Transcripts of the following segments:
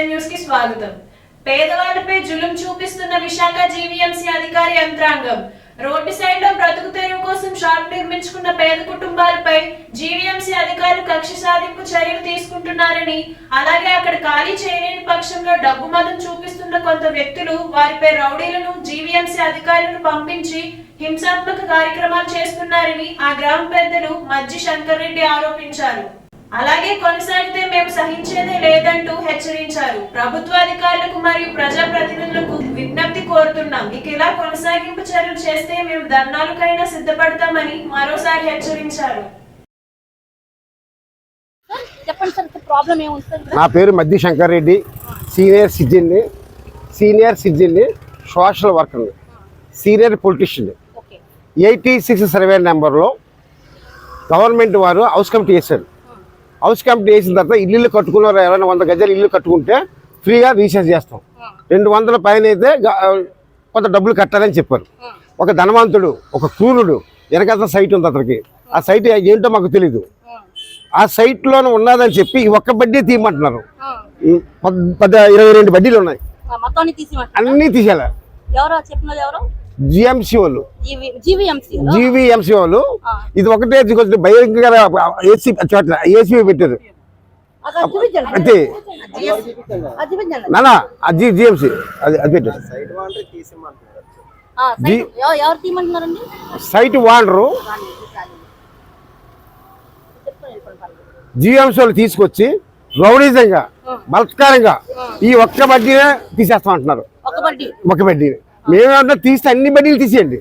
నమస్కారం న్యూస్కి స్వాగతం. పేదవాళ్ళపై జులుం చూపిస్తున్న విశాఖ జీవీఎంసీ అధికారి యంత్రాంగం. రోడ్డు సైడ్లో బ్రతుకు తెరువు కోసం షాప్ నిర్మించుకున్న పేద కుటుంబాలపై జీవీఎంసీ అధికారులు కక్ష సాధింపు చర్యలు తీసుకుంటున్నారని అలాగే అక్కడ ఖాళీ చేయలేని పక్షంలో డబ్బు మదం చూపిస్తున్న కొంత వ్యక్తులు వారిపై రౌడీలను జీవీఎంసీ అధికారులను పంపించి హింసాత్మక కార్యక్రమాలు చేస్తున్నారని ఆ గ్రామ పెద్దలు మజ్జి శంకర్ రెడ్డి ఆరోపించారు. అలాగే కొనసాగితే మేము సహించేదే లేదంటూ హెచ్చరించారు. ప్రభుత్వ అధికారులకు మరియు ప్రజా ప్రతినిధులకు విజ్ఞప్తి కోరుతున్నాం. ఇక ఇలా కొనసాగింపు చర్యలు చేస్తే మేము ధర్నాలకైనా సిద్ధపడతామని మరోసారి హెచ్చరించారు. సార్ చెప్పండి సార్ ప్రాబ్లం ఏముంది సార్? ఇక్కడ? నా పేరు మద్ది శంకర్ రెడ్డి. సీనియర్ సిటిజన్ని సీనియర్ సిటిజన్ని social వర్కర్ని senior politician okay. Eighty six survey నెంబర్లో గవర్నమెంట్ వారు హౌస్ కమిటీ వేశారు. హౌస్ కమిటీ వేసిన తర్వాత ఇల్లు కట్టుకున్నారు. ఎవరైనా వంద గజాలు ఇల్లు కట్టుకుంటే ఫ్రీగా రీఛార్జ్ చేస్తాం. రెండు వందల పైన అయితే కొంత డబ్బులు కట్టాలని చెప్పారు. ఒక ధనవంతుడు ఒక క్రూరుడు వెనకాల సైట్ ఉంది అతనికి. ఆ సైట్ ఏంటో మాకు తెలీదు. ఆ. సైట్లోనే ఉన్నదని చెప్పి ఈ ఒక్క బడ్డీ తీయమంటున్నారు. ఈ పద్- పద ఇరవై రెండు బడ్డీలు ఉన్నాయి. అన్నీ తీసేయాలి జిఎంసీ వాళ్ళు జీవి జీవీఎంసీ వాళ్ళు. ఇది ఒకటే కొంచెం భయంకర ఏసీ చోట్ల ఏసీ పెట్టారు అయితే నానా అది జిఎంసీ. అది అది పెట్టారు సైట్ వాడరు జిఎంసీ వాళ్ళు తీసుకొచ్చి రౌడీజంగా బలత్కారంగా ఈ ఒక్క బడ్డీనే తీసేస్తామంటున్నారు ఒక బడ్డీ. మేమేమంటే తీస్తే అన్ని బడ్డీలు తీసేయండి.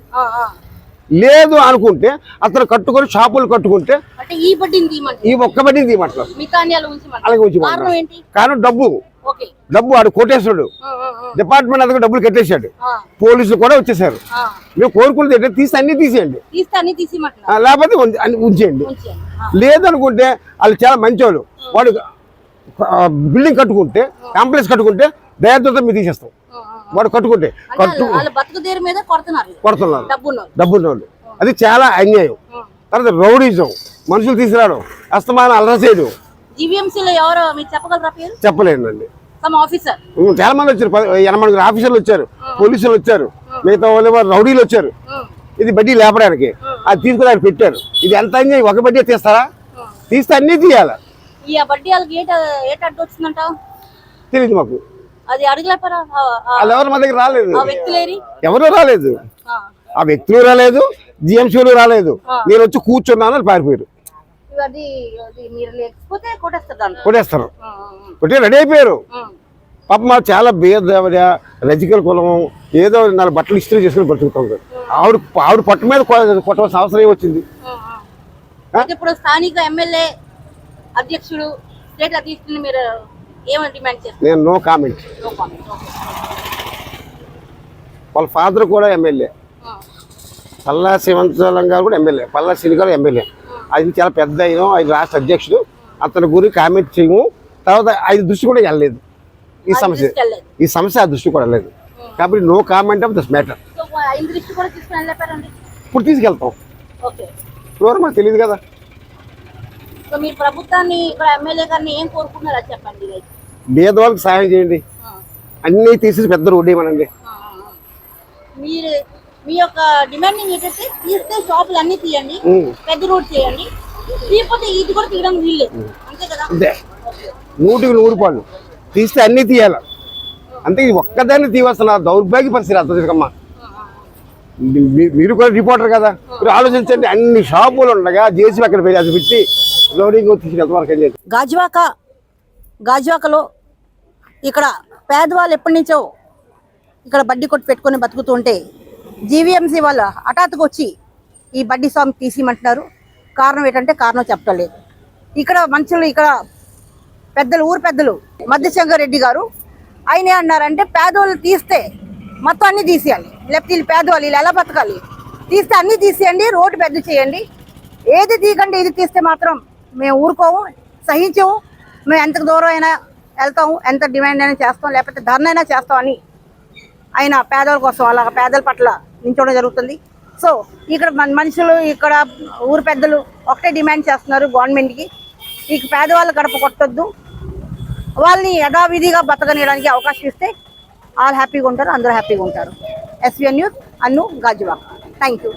లేదు అనుకుంటే అతను కట్టుకొని షాపులు కట్టుకుంటే ఈ ఒక్క బడ్డీని తీయమంటారు. అలాగే ఉంచి కారణం డబ్బు. డబ్బు ఆడు కొట్టేశాడు. డిపార్ట్మెంట్ అతను డబ్బులు కట్టేశాడు. పోలీసులు కూడా వచ్చేసారు. మేము కోరుకునేది ఏంటంటే తీసి అన్ని తీసేయండి. లేకపోతే ఉంచేయండి. లేదనుకుంటే వాళ్ళు చాలా మంచివాళ్ళు వాడు బిల్డింగ్ కట్టుకుంటే కాంప్లెక్స్ కట్టుకుంటే దయాతో మీరు తీసేస్తాం. వాడు కట్టుకుంటే కట్టు కొడుతున్నారు కొడుతున్నారు. డబ్బున్నారు డబ్బున్న వాళ్ళు అది చాలా అన్యాయం. తర్వాత రౌడీజం. మనుషులు తీసుకురావడం అస్తమానం అల్లర చేయడం చెప్పలేనండి. చాలా మంది వచ్చారు. ఎనభై మంది ఆఫీసర్లు వచ్చారు. పోలీసులు వచ్చారు. మిగతా వాళ్ళు రౌడీలు వచ్చారు. ఇది బడ్డీ లేపడానికి. అది తీసుకుని ఆయన పెట్టారు. ఇది ఎంత అన్యాయం? ఒక బడ్డీ తీస్తారా? తీస్తే అన్నీ తీయాలి. తెలియదు మాకు. అది అడగలేపారా ఆ- ఆ- వాళ్ళు ఎవరు మా దగ్గర రాలేదు. ఎవరు రాలేదు. ఆ. వ్యక్తులు రాలేదు జిఎంసీలు రాలేదు. నేను వచ్చి కూర్చున్నాను అని పారిపోయారు. కొట్టేస్తారు కొట్టి రెడీ అయిపోయారు. పాప మా చాలా భేద రజికల్ కులం ఏదో నాలుగు బట్టలు ఇస్త్రీ చేసుకుని బతుకుతుంది ఆవిడ ఆవిడ పట్టు మీద కొట్టవలసిన అవసరం. అయితే ఇప్పుడు స్థానిక ఎమ్మెల్యే అధ్యక్షుడు స్టేట్ అధ్యక్షుడిని మీరు నేను నో కామెంట్. వాళ్ళ ఫాదర్ కూడా ఎమ్మెల్యే. పల్లా శివంతలం గారు కూడా ఎమ్మెల్యే. పల్లా శ్రీ గారు ఎమ్మెల్యే. ఆయన చాలా పెద్ద ఆయన ఆయన రాష్ట్ర అధ్యక్షుడు. అతని గురించి కామెంట్ చేయము. తర్వాత ఆయన దృష్టి కూడా వెళ్ళలేదు. ఈ సమస్య. ఈ సమస్య ఆ దృష్టి కూడా వెళ్ళలేదు. కాబట్టి no comment of this matter. ఇప్పుడు తీసుకెళ్తాం. ఇప్పుడు మాకు తెలియదు కదా? సో మీ ప్రభుత్వాన్ని ఇక్కడ ఎమ్మెల్యే గారిని ఏం కోరుకున్నారో చెప్పండి చేయండి. అన్నీ తీసి పెద్ద రోడ్డు ఇవ్వనండి. మీరు మీ యొక్క డిమాండింగ్ ఏంటంటే తీస్తే షాపులు అన్ని తీయండి. పెద్ద రోడ్ చేయండి. తీయకపోతే ఇది కూడా తీయడం వీల్లేదు. అంతే కదా? నూటికి నూరు పాళ్ళు తీస్తే అన్నీ తీయాలి. అంతే ఇది ఒక్కదాన్ని తీవస్తున్న దౌర్భాగ్య పరిస్థితి అర్థం మీరు కూడా రిపోర్టర్ కదా. మీరు ఆలోచించండి అన్ని షాపులు ఉండగా జేసీ అక్కడ పెట్టి అది పెట్టి గాజువాక గాజువాకలో ఇక్కడ పేదవాళ్ళు ఎప్పటి నుంచో ఇక్కడ బడ్డీ కొట్టు పెట్టుకొని బతుకుతూ ఉంటే జీవీఎంసీ వాళ్ళు హఠాత్తుగా వచ్చి ఈ బడ్డీ సాంగ్ తీసిమంటున్నారు. కారణం ఏంటంటే కారణం చెప్పలేదు ఇక్కడ మనుషులు ఇక్కడ పెద్దలు ఊరు పెద్దలు మధ్యశంకర్ రెడ్డి గారు ఆయన అన్నారంటే పేదవాళ్ళు తీస్తే మొత్తం అన్ని తీసేయాలి. లేకపోతే వీళ్ళు పేదవాళ్ళు వీళ్ళు ఎలా బతకాలి? తీస్తే అన్ని తీసేయండి రోడ్డు పెద్ద చేయండి. ఏది తీయకండి ఇది తీస్తే మాత్రం మేము ఊరుకోము సహించము మేము ఎంత దూరం అయినా వెళ్తాము ఎంత డిమాండ్ అయినా చేస్తాం లేకపోతే ధర్నా అయినా చేస్తామని ఆయన పేదల కోసం అలాగ పేదల పట్ల నించోవడం జరుగుతుంది. సో ఇక్కడ మన మనుషులు ఇక్కడ ఊరు పెద్దలు ఒకటే డిమాండ్ చేస్తున్నారు గవర్నమెంట్కి. ఈ పేదవాళ్ళు గడప కొట్టొద్దు. వాళ్ళని యథావిధిగా బతకనేయడానికి అవకాశం ఇస్తే వాళ్ళు హ్యాపీగా ఉంటారు అందరూ హ్యాపీగా ఉంటారు. SVN news Annu Gajuwaka. Thank you